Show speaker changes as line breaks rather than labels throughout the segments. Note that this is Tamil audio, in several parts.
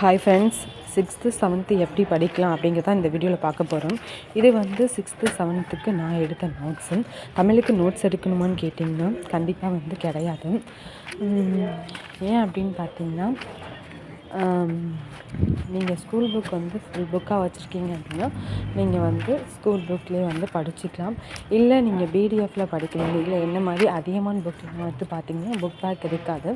ஹாய் ஃப்ரெண்ட்ஸ் சிக்ஸ்த்து செவன்த்து எப்படி படிக்கலாம் அப்படிங்கிறத இந்த வீடியோவில் பார்க்க போகிறோம் இது வந்து சிக்ஸ்த்து செவன்த்துக்கு நான் எடுத்த நோட்ஸு தமிழுக்கு நோட்ஸ் எடுக்கணுமான்னு கேட்டிங்கன்னா கண்டிப்பாக வந்து கிடையாது. ஏன் அப்படின்னு பார்த்தீங்கன்னா நீங்கள் ஸ்கூல் புக் வந்து ஃபுல் புக்காக வச்சுருக்கீங்க அப்படின்னா நீங்கள் வந்து ஸ்கூல் புக்லேயே வந்து படிச்சுக்கலாம். இல்லை நீங்கள் பிடிஎஃப்பில் படிக்கிறீங்க இல்லை என்ன மாதிரி அதிகமான புக்கில் வந்து பார்த்தீங்கன்னா புக் பேக் இருக்காது.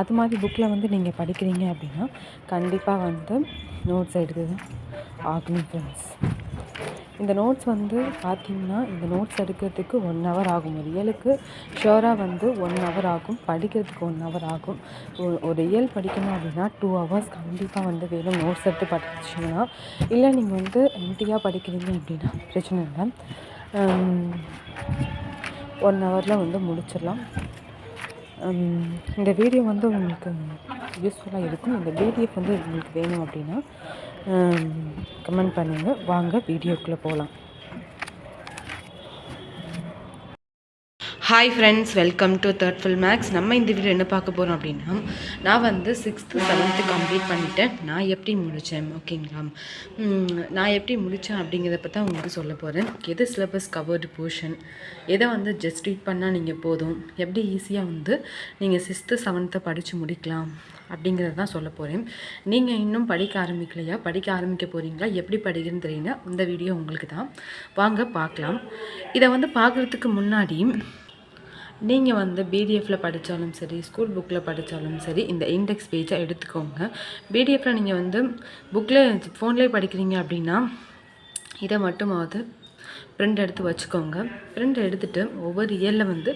அது மாதிரி புக்கில் வந்து நீங்கள் படிக்கிறீங்க அப்படின்னா கண்டிப்பாக வந்து நோட்ஸ் எடுத்து தான் ஆகணும் ஃப்ரெண்ட்ஸ் இந்த நோட்ஸ் வந்து பார்த்திங்கன்னா இந்த நோட்ஸ் எடுக்கிறதுக்கு ஒன் ஹவர் ஆகும். ஒரு ரியலுக்கு ஷோராக வந்து ஒன் ஹவர் ஆகும். படிக்கிறதுக்கு ஒன் ஹவர் ஆகும். ஒரு- ஒரு படிக்கணும் அப்படின்னா டூ ஹவர்ஸ் கண்டிப்பாக வந்து வேணும் நோட்ஸ் எடுத்து படிச்சிங்கன்னா. இல்லை நீங்கள் வந்து எம்டியாக படிக்கிறீங்க அப்படின்னா பிரச்சனை இல்லை. ஒன் ஹவரில் வந்து முடிச்சிடலாம். இந்த வீடியோ வந்து உங்களுக்கு யூஸ்ஃபுல்லாக இருக்கும். இந்த பிடிஎஃப் வந்து உங்களுக்கு வேணும் அப்படின்னா கமெண்ட் பண்ணுங்கள் வாங்க வீடியோக்குள்ளே போகலாம். Hi friends welcome to third fill max நம்ம இந்த வீடியோ என்ன பார்க்க போகிறோம் அப்படின்னா நான் வந்து சிக்ஸ்த்து செவன்த்து கம்ப்ளீட் பண்ணிட்டேன். நான் எப்படி முடித்தேன் ஓகேங்களா நான் எப்படி முடித்தேன் அப்படிங்கிறத பற்றி உங்களுக்கு சொல்ல போகிறேன் எது சிலபஸ் கவர்டு போர்ஷன் எதை வந்து ஜஸ்ட் ரீட் பண்ணால் நீங்கள் போதும்? எப்படி ஈஸியாக வந்து நீங்கள் சிக்ஸ்த்து செவன்த்தை படித்து முடிக்கலாம் அப்படிங்கிறத தான் சொல்ல போகிறேன் நீங்கள் இன்னும் படிக்க ஆரம்பிக்கலையா? படிக்க ஆரம்பிக்க போகிறீங்களா எப்படி படிக்கிறேன்னு தெரியல. இந்த வீடியோ உங்களுக்கு தான். வாங்க பார்க்கலாம். இதை வந்து பார்க்குறதுக்கு முன்னாடி நீங்கள் வந்து பிடிஎஃப்பில் படித்தாலும் சரி ஸ்கூல் புக்கில் படித்தாலும் சரி இந்த இண்டெக்ஸ் பேஜை எடுத்துக்கோங்க. பிடிஎஃப்பில் நீங்கள் வந்து புக்கில் ஃபோன்லேயே படிக்கிறீங்க அப்படின்னா இதை மட்டுமாவது பிரிண்ட் எடுத்து வச்சுக்கோங்க. பிரிண்ட் எடுத்துகிட்டு ஒவ்வொரு இயரில் வந்து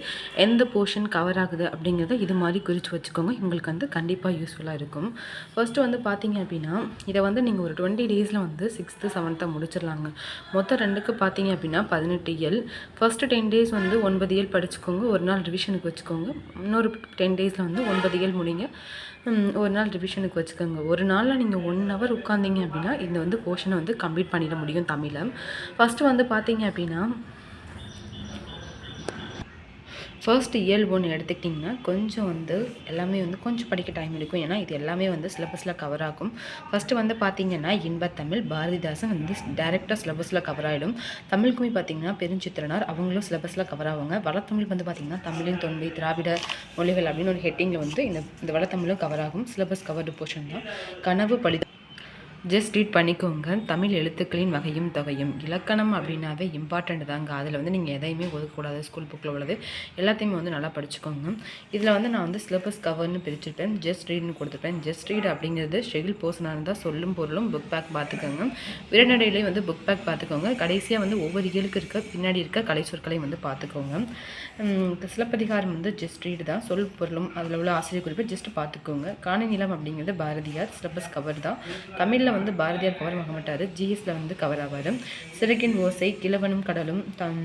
எந்த போர்ஷன் கவர் ஆகுது அப்படிங்கிறத இது மாதிரி குறித்து வச்சுக்கோங்க. உங்களுக்கு வந்து கண்டிப்பாக யூஸ்ஃபுல்லாக இருக்கும். ஃபர்ஸ்ட்டு வந்து பார்த்தீங்க அப்படின்னா இதை வந்து நீங்கள் ஒரு டுவெண்ட்டி டேஸில் வந்து சிக்ஸ்த்து செவன்த்தை முடிச்சிடலாங்க. மொத்தம் ரெண்டுக்கு பார்த்தீங்க அப்படின்னா பதினெட்டு இயல். ஃபஸ்ட்டு டென் டேஸ் வந்து ஒன்பது இயல் படிச்சுக்கோங்க. ஒரு நாள் ரிவிஷனுக்கு வச்சுக்கோங்க. இன்னொரு டென் டேஸில் வந்து ஒன்பது இயல் முடிங்க. ஒரு நாள் ரிவிஷனுக்கு வச்சுக்கோங்க. ஒரு நாளில் நீங்கள் ஒன் ஹவர் உட்காந்தீங்க அப்படின்னா இந்த வந்து போர்ஷனை வந்து கம்ப்ளீட் பண்ணிட முடியும் தமிழை ஃபஸ்ட்டு வந்து பார்த்தீங்க அப்படின்னா ஃபர்ஸ்ட் இயல் ஒன்று எடுத்துக்கிட்டிங்கன்னா கொஞ்சம் வந்து எல்லாமே வந்து கொஞ்சம் படிக்க டைம் எடுக்கும். ஏன்னா இது எல்லாமே வந்து சிலபஸில் கவர் ஆகும். ஃபஸ்ட்டு வந்து பார்த்தீங்கன்னா இன்பத்தமிழ் பாரதிதாசன் வந்து டேரெக்டாக சிலபஸில் கவர் ஆகிடும் தமிழுக்குமே பார்த்தீங்கன்னா பெருஞ்சித்திரனார் அவங்களும் சிலபஸில் கவர் ஆவாங்க. வளத்தமிழ் வந்து பார்த்திங்கன்னா தமிழின் தொன்மை திராவிட மொழிகள் அப்படின்னு ஒரு ஹெட்டிங்கில் வந்து இந்த இந்த வளத்தமிழும் கவர் ஆகும். சிலபஸ் கவர்டு போர்ஷன் தான். கனவு படி ஜஸ்ட் ரீட் பண்ணிக்கோங்க. தமிழ் எழுத்துக்களின் வகையும் தொகையும். இலக்கணம் அப்படின்னாவே இம்பார்ட்டண்ட் தாங்க. அதில் வந்து நீங்கள் எதையுமே ஒதுக்கக்கூடாது. ஸ்கூல் புக்கில் உள்ளது. எல்லாத்தையுமே வந்து நல்லா படிச்சுக்கோங்க. இதில் வந்து நான் வந்து சிலபஸ் கவர்னு பிரிச்சிருப்பேன். ஜஸ்ட் ரீட்னு கொடுத்துருப்பேன். ஜஸ்ட் ரீட் அப்படிங்கிறது ஷெடியூல் போர்ஷனாக இருந்தால் சொல்லும் பொருளும் புக் பேக் பார்த்துக்கோங்க. விரநடையிலேயே வந்து புக் பேக் பார்த்துக்கோங்க. கடைசியாக வந்து ஒவ்வொரு இயலுக்கு இருக்க பின்னாடி இருக்க கலை சொற்களையும் வந்து பார்த்துக்கோங்க. சிலப்பதிகாரம் வந்து ஜஸ்ட் ரீடு தான். சொல் பொருளும் அதில் உள்ள ஆசிரியர் குறிப்பை ஜஸ்ட் பார்த்துக்கோங்க. காணி நிலம் அப்படிங்கிறது பாரதியார் சிலபஸ் கவர் தான். தமிழில் வந்து பாரதியார் கவர் ஆக மாட்டார் ஜிஎஸ்ல வந்து கவர் ஆவார். சிறகின் ஓசை கிழவனும் கடலும் தம்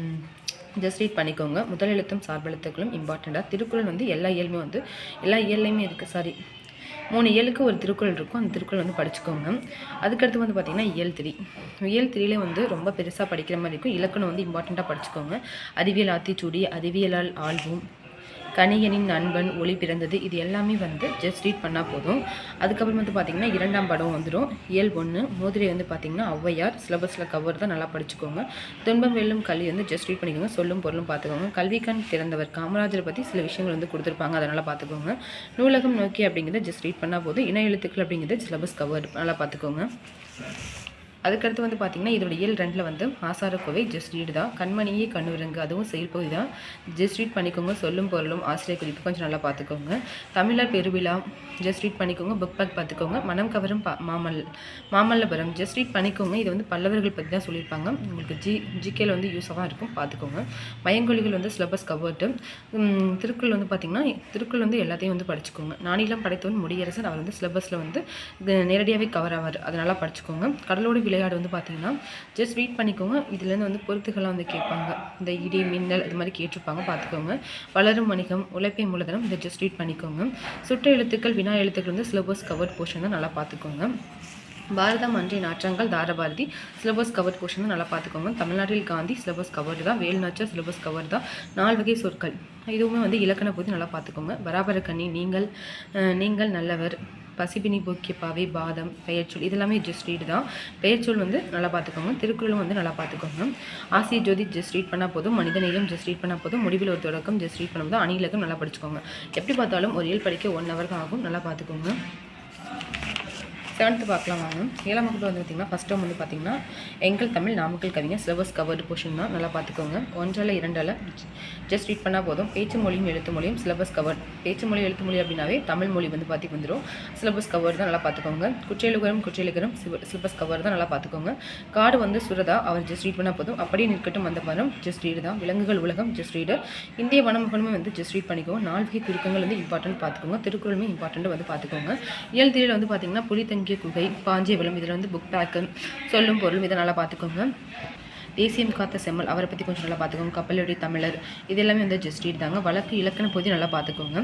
ஜஸ்ட் ரீட் பண்ணிக்கோங்க. முதல் எழுத்தும் சார்பெழுத்துக்களும் இம்பார்ட்டண்ட்டாக திருக்குறள் வந்து எல்லா இயலுமே வந்து எல்லா இயல்லையுமே இருக்குது சாரி மூணு இயலுக்கு ஒரு திருக்குறள் இருக்கும். அந்த திருக்குறள் வந்து படிச்சுக்கோங்க. அதுக்கடுத்து வந்து பார்த்திங்கன்னா இயல் திரி. இயல் திரியிலே வந்து ரொம்ப பெருசாக படிக்கிற மாதிரி இருக்கும். இலக்கணம் வந்து இம்பார்ட்டண்ட்டாக படிச்சுக்கோங்க. அறிவியல் ஆத்திச்சூடி அறிவியலால் ஆழ்வும் கணியனின் நண்பன் ஒளி பிறந்தது இது எல்லாமே வந்து ஜஸ்ட் ரீட் பண்ணால் போதும். அதுக்கப்புறம் வந்து பார்த்திங்கன்னா இரண்டாம் படம் வந்துடும் இயல் ஒன்று மோதிரை வந்து பார்த்திங்கன்னா ஔவையார். சிலபஸில் கவர் தான் நல்லா படிச்சுக்கோங்க. துன்பம் வெல்லும் கல்வி வந்து ஜஸ்ட் ரீட் பண்ணிக்கோங்க. சொல்லும் பொருளும் பார்த்துக்கோங்க கல்விக்கண் திறந்தவர் காமராஜரை பற்றி சில விஷயங்கள் வந்து கொடுத்துருப்பாங்க. அதனால் பார்த்துக்கோங்க நூலகம் நோக்கி அப்படிங்கிறத ஜஸ்ட் ரீட் பண்ணால் போதும். இன எழுத்துக்கள் அப்படிங்கிறது சிலபஸ் கவர் நல்லா பார்த்துக்கோங்க அதுக்கடுத்து வந்து பார்த்திங்கன்னா இதோட இயல் ரெண்டில் வந்து ஆசாரக்கோவை ஜஸ்ட் ரீட் தான். கண்மணியே கண்ணுரங்கு அதுவும் செயல்பகுதி தான். ஜஸ்ட் ரீட் பண்ணிக்கோங்க சொல்லும் பொருளும் ஆசிரியர் குறிப்பு கொஞ்சம் நல்லா பார்த்துக்கோங்க தமிழர் பெருவிழா ஜஸ்ட் ரீட் பண்ணிக்கோங்க புக் பேக் பார்த்துக்கோங்க மனம் கவரும் பா மாமல் மாமல்லபுரம். ஜஸ்ட் ரீட் பண்ணிக்கோங்க இது வந்து பல்லவர்கள் பற்றி தான் சொல்லியிருப்பாங்க. உங்களுக்கு ஜி ஜிகேல வந்து யூஸாக இருக்கும் பார்த்துக்கோங்க பயங்கொழிகள் வந்து சிலபஸ் கவர்ட்டு திருக்குறள் வந்து பார்த்திங்கன்னா திருக்குறள் வந்து எல்லாத்தையும் வந்து படிச்சுக்கோங்க. நானிலம் படைத்தவன் முடியரசன். அவர் வந்து சிலபஸில் வந்து நேரடியாகவே கவர் ஆவார். அதனால் படிச்சுக்கோங்க. கடலோடு விளையாடு வந்து பார்த்தீங்கன்னா ஜஸ்ட் ரீட் பண்ணிக்கோங்க. இதுலேருந்து வந்து பொருத்துகளாக வந்து கேட்பாங்க. இந்த இடி மின்னல் இது மாதிரி கேட்டிருப்பாங்க பார்த்துக்கோங்க. வளரும் வணிகம் உழைப்பை மூலதனம் இதை ஜஸ்ட் ரீட் பண்ணிக்கோங்க. சுற்று எழுத்துக்கள் வினா எழுத்துக்கள் வந்து சிலபஸ் கவர்ட் போர்ஷன் தான் நல்லா பார்த்துக்கோங்க. பாரதம் அன்றைய நாற்றங்கள் தாரபாரதி சிலபஸ் கவர் போர்ஷன் தான் நல்லா பார்த்துக்கோங்க. தமிழ்நாட்டில் காந்தி சிலபஸ் கவர் தான். வேல்நாச்சர் சிலபஸ் கவர் தான். நால் வகை சொற்கள். இதுவுமே வந்து இலக்கண பற்றி நல்லா பார்த்துக்கோங்க. பராபர கண்ணி நீங்கள் நீங்கள் நல்லவர். பசிபினி போக்கிய பாவை பாதம் பெயர்ச்சொல் இதெல்லாமே ஜஸ்ட் ரீட் தான். பெயர்ச்சொல் வந்து நல்லா பார்த்துக்கோங்க. திருக்குறளும் வந்து நல்லா பார்த்துக்கோங்க. ஆசிய ஜோதி ஜஸ்ட் ரீட் பண்ணால் போதும். மனிதநேயம் ஜஸ்ட் ரீட் பண்ணால் போதும். முடிவில் ஒரு தொடக்கம் ஜஸ்ட் ரீட் பண்ணும்போது அணிலகம் நல்லா படிச்சுக்கோங்க. எப்படி பார்த்தாலும் ஒரு இயல் படிக்க ஒன் ஹவர் ஆகும். நல்லா பார்த்துக்கோங்க. செவன்த்து பார்க்கலாம் வாங்க. ஏழாம் வகுப்பு வந்து பார்த்திங்கன்னா ஃபஸ்ட் டைம் வந்து பார்த்திங்கன்னா எங்கள் தமிழ் நாமக்கல் கவிஞர் சிலபஸ் கவர்டு போர்ஷன் தான். நல்லா பார்த்துக்கோங்க. ஒன்றால் இரண்டால் ஜஸ்ட் ரீட் பண்ணால் போதும். பேச்சு மொழியும் எழுத்து மொழியும் சிலபஸ் கவர் பேச்சு மொழி எழுத்து மொழி அப்படின்னாவே தமிழ் மொழி வந்து பார்த்து வந்துடும் சிலபஸ் கவர் தான் நல்லா பார்த்துக்கோங்க. குற்றேலுகரம் குற்றேலுகரம் சிலபஸ் கவர் தான் நல்லா பார்த்துக்கோங்க. காடு வந்து சுரதா அவர் ஜஸ்ட் ரீட் பண்ணால் போதும். அப்படியே நிற்கட்டும் அந்த மரம் ஜஸ்ட் ரீடு தான். விலங்குகள் உலகம் ஜஸ்ட் ரீடு இந்திய வனமுகனுமே வந்து ஜஸ்ட் ரீட் பண்ணிக்கோங்க. நால்கை குறுக்கங்கள் வந்து இம்பார்ட்டன்ட் பார்த்துக்கோங்க. திருக்குறளுமே இம்பார்ட்டன்ட் வந்து பார்த்துக்கோங்க. இயல் வந்து பார்த்திங்கன்னா புலி தங்கிய குகை பாஞ்சியவளம் இதில் வந்து புக் பேக்கு சொல்லும் பொருள் இதை நல்லா பார்த்துக்கோங்க. தேசியம் காத்த செம்மல் அவரை பற்றி கொஞ்சம் நல்லா பார்த்துக்கோங்க. கப்பலுடைய தமிழர் இது எல்லாமே வந்து ஜஸ்டீட் தாங்க. வழக்கு இலக்கண பகுதி நல்லா பார்த்துக்கோங்க.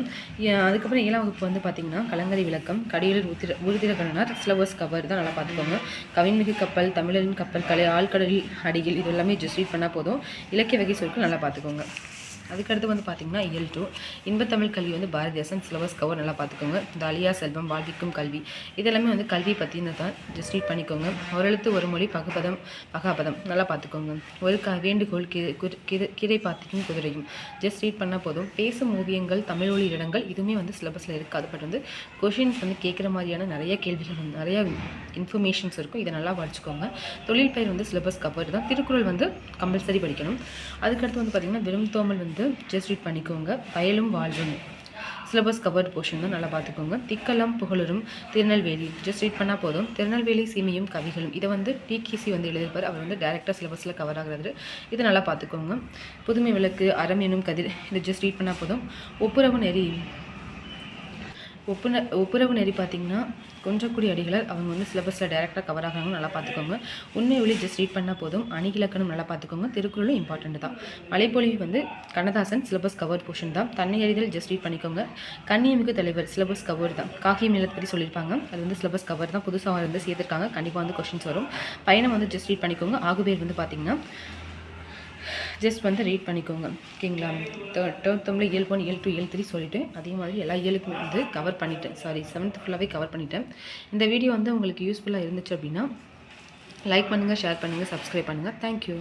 அதுக்கப்புறம் ஏழாம் வகுப்பு வந்து பார்த்திங்கன்னா கலங்கரை விளக்கம் கடியலூர் உத்திர உருதிர சிலபஸ் கவர் தான் நல்லா பார்த்துக்கோங்க. கவின்மிகு கப்பல் தமிழரின் கப்பல் கலை ஆழ்கடலில் அடியில் இது எல்லாமே ஜஸ்டீட் பண்ணால் போதும். இலக்கிய வகை சொற்கள் நல்லா பார்த்துக்கோங்க. அதுக்கடுத்து வந்து பார்த்திங்கன்னா இயல் டூ இன்பத்தமிழ் கல்வி வந்து பாரதிதாசன் சிலபஸ் கவர் நல்லா பார்த்துக்கோங்க தாலியா செல்வம் வாழ்விக்கும் கல்வி. இதெல்லாமே வந்து கல்வி பற்றினது தான் ஜஸ்ட் ரீட் பண்ணிக்கோங்க. ஒரு எழுத்து ஒரு மொழி பகுபதம் பகாபதம் நல்லா பார்த்துக்கோங்க ஒரு க வேண்டுகோள் கி- குரு- கிரு- கிரை பார்த்துக்கும் குதிரையும். ஜஸ்ட் ரீட் பண்ணால் போதும். பேசும் ஓவியங்கள் தமிழ் ஒளி இடங்கள் இதுவுமே வந்து சிலபஸில் இருக்காது பட் வந்து கொஷின்ஸ் வந்து கேட்குற மாதிரியான நிறைய கேள்விகள் வந்து நிறைய இன்ஃபர்மேஷன்ஸ் இருக்கும். இதை நல்லா படிச்சுக்கோங்க. தொழில் பெயர் வந்து சிலபஸ் கவர் தான். திருக்குறள் வந்து கம்பல்சரி படிக்கணும். அதுக்கடுத்து வந்து பார்த்திங்கன்னா வெறும் தோமல் இருக்குது ஜஸ்ட் ரீட் பண்ணிக்கோங்க. பயலும் வாழ்வும். சிலபஸ் கவர்ட் போர்ஷன் தான் நல்லா பார்த்துக்கோங்க. திக்கலம் புகழரும் திருநெல்வேலி. ஜஸ்ட் ரீட் பண்ணால் போதும். திருநெல்வேலி சீமையும் கவிகளும். இதை வந்து டிகேசி வந்து எழுதியிருப்பார். அவர் வந்து டேரெக்டாக சிலபஸில் கவர் ஆகிறது இதை நல்லா பார்த்துக்கோங்க. புதுமை விளக்கு அறம் எனும் கதிர். இதை ஜஸ்ட் ரீட் பண்ணால் போதும். ஒப்புரவு நெறி. ஒப்புன ஒப்புரவு நெறி பார்த்தீங்கன்னா குன்றக்குடி அடிகளார் அவங்க வந்து சிலபஸில் டேரெக்டாக கவர் ஆகிறாங்க நல்லா பார்த்துக்கோங்க உண்மை ஒளி ஜஸ்ட் ரீட் பண்ணால் போதும் அணிகிலக்கணம் நல்லா பார்த்துக்கோங்க திருக்குறளும் இம்பார்ட்டண்ட் தான். மலைப்பொழிவு வந்து கண்ணதாசன் சிலபஸ் கவர் போர்ஷன் தான். தன்னை அறிதல் ஜஸ்ட் ரீட் பண்ணிக்கோங்க. கண்ணியமிகு தலைவர் சிலபஸ் கவர் தான். காக்கியம் மேலத்தை பற்றி சொல்லியிருப்பாங்க. அது வந்து சிலபஸ் கவர் தான். புதுசாக வந்து சேர்த்துருக்காங்க. கண்டிப்பாக வந்து கொஷின்ஸ் வரும். பயணம் வந்து ஜஸ்ட் ரீட் பண்ணிக்கோங்க. ஆகுபேர் வந்து பார்த்தீங்கன்னா ஜஸ்ட் வந்து ரீட் பண்ணிக்கோங்க. ஓகேங்களா தேர்ட் தமிழ் இயல் ஒன் இயல் டூ இயல் த்ரீ சொல்லிவிட்டு அதே மாதிரி எல்லா இயலுக்குமே வந்து கவர் பண்ணிட்டேன். சாரி செவன்த் ஃபுல்லாகவே கவர் பண்ணிட்டேன். இந்த வீடியோ வந்து உங்களுக்கு யூஸ்ஃபுல்லாக இருந்துச்சு அப்படின்னா லைக் பண்ணுங்கள் ஷேர் பண்ணுங்கள் சப்ஸ்கிரைப் பண்ணுங்கள் தேங்க்யூ